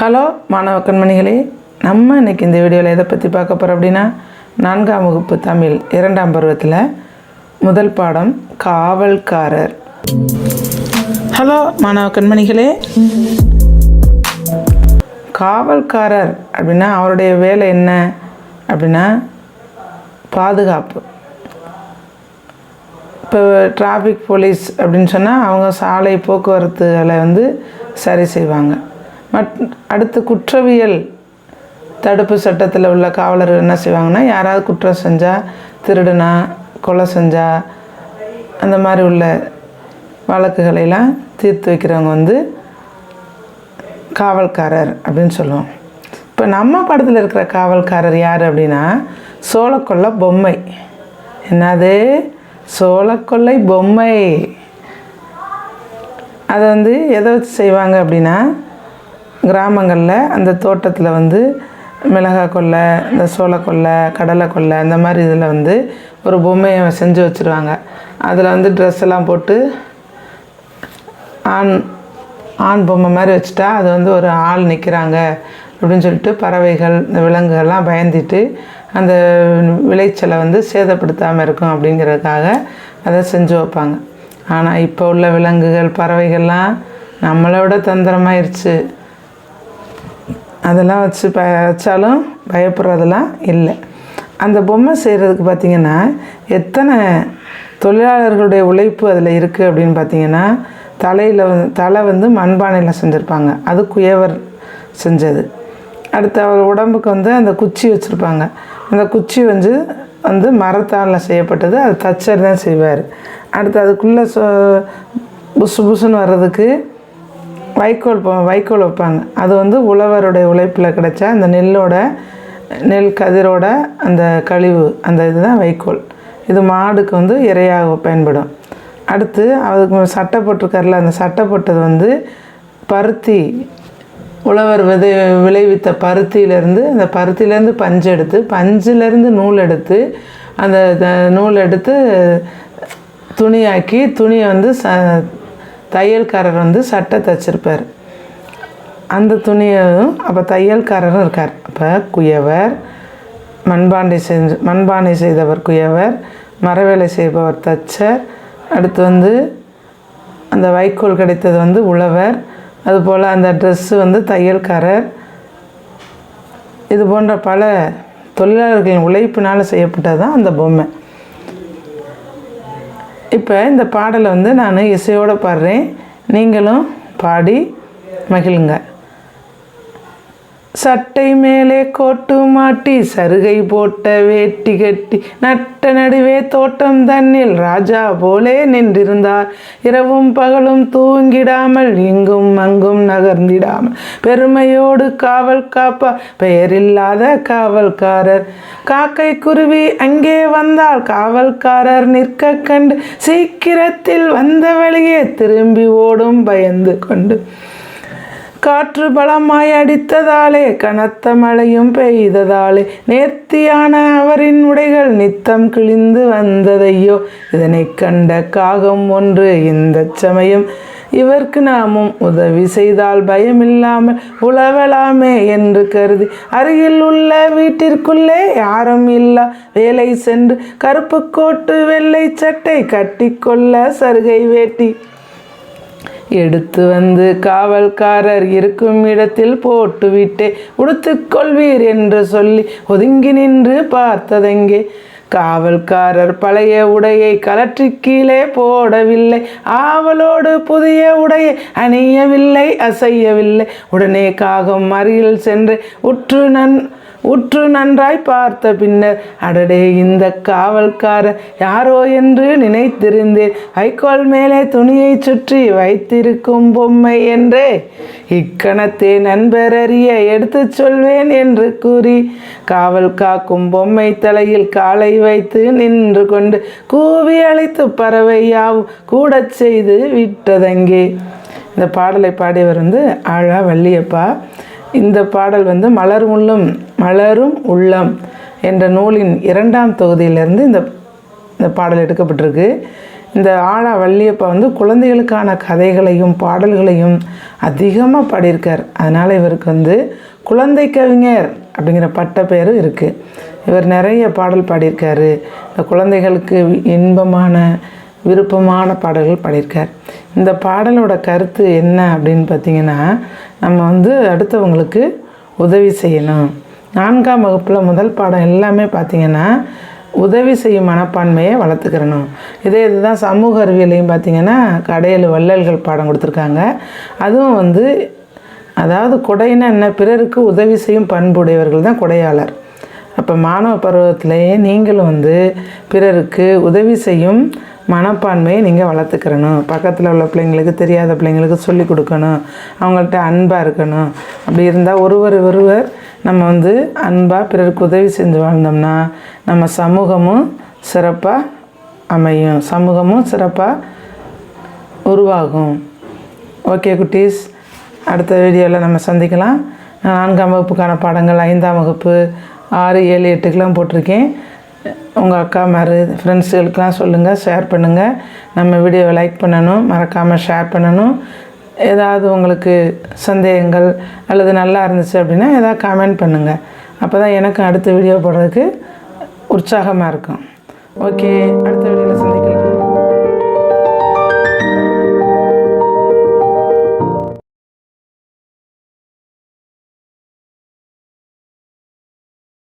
Hello மாணவ கண்மணிகளே. நம்ம இன்னைக்கு இந்த வீடியோவில் எதை பற்றி பார்க்க போகிறோம் அப்படின்னா நான்காம் வகுப்பு தமிழ் இரண்டாம் பருவத்தில் முதல் பாடம் காவல்காரர். ஹலோ மாணவ கண்மணிகளே. காவல்காரர் அப்படின்னா அவருடைய வேலை என்ன அப்படின்னா பாதுகாப்பு. இப்போ டிராஃபிக் போலீஸ் அப்படின்னு சொன்னால் அவங்க சாலை போக்குவரத்துகளை வந்து சரி செய்வாங்க. மட் அடுத்து குற்றவியல் தடுப்பு சட்டத்தில் உள்ள காவலர்கள் என்ன செய்வாங்கன்னா யாராவது குற்றம் செஞ்சால் திருடுனா கொலை செஞ்சால் அந்த மாதிரி உள்ள வழக்குகளையெல்லாம் தீர்த்து வைக்கிறவங்க வந்து காவல்காரர் அப்படின்னு சொல்லுவோம். இப்போ நம்ம படத்தில் இருக்கிற காவல்காரர் யார் அப்படின்னா சோளக்கொல்லை பொம்மை. என்னது? சோளக்கொள்ளை பொம்மை. அதை வந்து எதை வச்சு செய்வாங்க அப்படின்னா கிராமங்களில் அந்த தோட்டத்தில் வந்து மிளகாய் கொல்லை இந்த சோள கொல்லை கடலை கொல்லை அந்த மாதிரி இதில் வந்து ஒரு பொம்மையை செஞ்சு வச்சுருவாங்க. அதில் வந்து ட்ரெஸ் எல்லாம் போட்டு ஆண் ஆண் பொம்மை மாதிரி வச்சுட்டா அது வந்து ஒரு ஆள் நிற்கிறாங்க அப்படின்னு சொல்லிட்டு பறவைகள் இந்த விலங்குகள்லாம் பயந்துட்டு அந்த விளைச்சலை வந்து சேதப்படுத்தாமல் இருக்கும் அப்படிங்கிறதுக்காக அதை செஞ்சு வைப்பாங்க. ஆனால் இப்போ உள்ள விலங்குகள் பறவைகள்லாம் நம்மளோட தந்திரமாயிருச்சு. அதெல்லாம் வச்சு ப வச்சாலும் பயப்படுறதெல்லாம் இல்லை. அந்த பொம்மை செய்கிறதுக்கு பார்த்திங்கன்னா எத்தனை தொழிலாளர்களுடைய உழைப்பு அதில் இருக்குது அப்படின்னு பார்த்தீங்கன்னா தலையில் வந்து தலை வந்து மண்பானையில் செஞ்சுருப்பாங்க. அது குயவர் செஞ்சது. அடுத்து அவர் உடம்புக்கு வந்து அந்த குச்சி வச்சுருப்பாங்க. அந்த குச்சி வந்து வந்து மரத்தால் செய்யப்பட்டது. அது தச்சர் தான் செய்வார். அடுத்து அதுக்குள்ளே சொ புசு புசுன்னு வர்றதுக்கு வைக்கோல் வைக்கோல் வைப்பாங்க. அது வந்து உழவருடைய உழைப்பில் கிடைச்ச அந்த நெல்லோட நெல் கதிரோட அந்த கழிவு அந்த இதுதான் வைக்கோல். இது மாடுக்கு வந்து இரையாக பயன்படும். அடுத்து அதுக்கு சட்டை போட்டிருக்காருல அந்த சட்டை போட்டது வந்து பருத்தி உழவர் விதை விளைவித்த பருத்தியிலேருந்து அந்த பருத்தியிலேருந்து பஞ்சு எடுத்து பஞ்சிலேருந்து நூல் எடுத்து அந்த த- நூல் எடுத்து துணியாக்கி துணியை வந்து ச தையல்காரர் வந்து சட்டை தச்சிருப்பார் அந்த துணியும் அப்போ தையல்காரரும் இருக்கார். அப்போ குயவர் மண்பாண்டை செஞ்சு மண்பானை செய்தவர் குயவர் மரவேலை செய்பவர் தச்சர் அடுத்து வந்து அந்த வைக்கோல் கிடைத்தது வந்து உழவர் அதுபோல் அந்த ட்ரெஸ்ஸு வந்து தையல்காரர். இது போன்ற பல தொழிலாளர்களின் உழைப்பினால் செய்யப்பட்டது தான் அந்த பொம்மை. இப்போ இந்த பாடலை வந்து நான் இசையோடு பாடுறேன். நீங்களும் பாடி மகிழுங்க. சட்டை மேலே கோட்டு மாட்டி சருகை போட்ட வேட்டி கட்டி நட்ட நடுவே தோட்டம் தன்னில் ராஜா போலே நின்றிருந்தார். இரவும் பகலும் தூங்கிடாமல் இங்கும் அங்கும் நகர்ந்திடாமல். பெருமையோடு காவல் காப்பா பெயரில்லாத காவல்காரர். காக்கை குருவி அங்கே வந்தால் காவல்காரர் நிற்க கண்டு சீக்கிரத்தில் வந்த வழியே திரும்பி ஓடும் பயந்து கொண்டு. காற்று பலமாய் அடித்ததாலே கனத்த மழையும் பெய்ததாலே நேர்த்தியான அவரின் உடைகள் நித்தம் கிழிந்து வந்ததையோ இதனை கண்ட காகம் ஒன்று இந்த சமயம் இவர்க்கு நாமும் உதவி செய்தால் பயமில்லாமல் உழவலாமே என்று கருதி அருகில் உள்ள வீட்டிற்குள்ளே யாரும் இல்லா வேலை சென்று கருப்பு கோட்டு வெள்ளை சட்டை கட்டிக்கொள்ள சருகை வேட்டி. எடுத்து வந்து காவல்காரர் இருக்கும் இடத்தில் போட்டுவிட்டே உடுத்துக்கொள்வீர் என்று சொல்லி ஒதுங்கி நின்று பார்த்ததெங்கே? காவல்காரர் பழைய உடையை கலற்றி கீழே போடவில்லை. ஆவலோடு புதிய உடையை அணியவில்லை அசையவில்லை. உடனே காகம் அருகில் சென்று உற்று நன் உற்று நன்றாய் பார்த்த பின்னர் அடடே இந்த காவல்காரர் யாரோ என்று நினைத்திருந்தேன். வைக்கோல் மேலே துணியை சுற்றி வைத்திருக்கும் பொம்மை என்றே. இக்கணத்தை நண்பர் அறிய எடுத்துச் சொல்வேன் என்று கூறி காவல் காக்கும் பொம்மை தலையில் காலை வைத்து நின்று கொண்டு கூவி அழைத்து பறவை யாவும் கூடச் செய்து விட்டதங்கே. இந்த பாடலை பாடியவர் வந்து ஆழா வள்ளியப்பா. இந்த பாடல் வந்து மலரும் உள்ளம் மலரும் உள்ளம் என்ற நூலின் இரண்டாம் தொகுதியிலிருந்து இந்த இந்த பாடல் எடுக்கப்பட்டிருக்கு. இந்த ஆழா வள்ளியப்பா வந்து குழந்தைகளுக்கான கதைகளையும் பாடல்களையும் அதிகமாக பாடியிருக்கார். அதனால் இவருக்கு வந்து குழந்தை கவிஞர் அப்படிங்கிற பட்ட பேரும் இருக்குது இவர் நிறைய பாடல் பாடியிருக்காரு. இந்த குழந்தைகளுக்கு இன்பமான விருப்பமான பாடல்கள் பாடியிருக்கார். இந்த பாடலோட கருத்து என்ன அப்படின்னு பார்த்தீங்கன்னா நம்ம வந்து அடுத்தவங்களுக்கு உதவி செய்யணும். நான்காம் வகுப்பில் முதல் பாடம் எல்லாமே பார்த்தீங்கன்னா உதவி செய்யும் மனப்பான்மையை வளர்த்துக்கிறணும். இதே இதுதான் சமூக அறிவியலையும் பார்த்தீங்கன்னா கடையில் வள்ளல்கள் பாடம் கொடுத்துருக்காங்க. அதுவும் வந்து அதாவது கொடைன்னா என்ன? பிறருக்கு உதவி செய்யும் பண்புடையவர்கள் தான் கொடையாளர். அப்போ மாணவ பருவத்திலேயே நீங்களும் வந்து பிறருக்கு உதவி செய்யும் மனப்பான்மையை நீங்கள் வளர்த்துக்கிறணும். பக்கத்தில் உள்ள பிள்ளைங்களுக்கு தெரியாத பிள்ளைங்களுக்கு சொல்லி கொடுக்கணும். அவங்கள்ட்ட அன்பாக இருக்கணும். அப்படி இருந்தால் ஒருவர் ஒருவர் நம்ம வந்து அன்பாக பிறருக்கு உதவி செஞ்சு வாழ்ந்தோம்னா நம்ம சமூகமும் சிறப்பாக அமையும். சமூகமும் சிறப்பாக உருவாகும். ஓகே குட்டீஸ். அடுத்த வீடியோவில் நம்ம சந்திக்கலாம். நான்காம் வகுப்புக்கான பாடங்கள் ஐந்தாம் வகுப்பு. ஆறு ஏழு எட்டுக்கெலாம் போட்டிருக்கேன். உங்கள் அக்கா மாரு ஃப்ரெண்ட்ஸுகளுக்கெலாம் சொல்லுங்கள் ஷேர் பண்ணுங்கள் நம்ம வீடியோவை லைக் பண்ணணும் மறக்காமல் ஷேர் பண்ணணும். ஏதாவது உங்களுக்கு சந்தேகங்கள் அல்லது நல்லா இருந்துச்சு அப்படின்னா எதாவது கமெண்ட் பண்ணுங்கள் அப்போ தான் எனக்கு அடுத்த வீடியோ போடுறதுக்கு உற்சாகமாக இருக்கும். ஓகே அடுத்த வீடியோ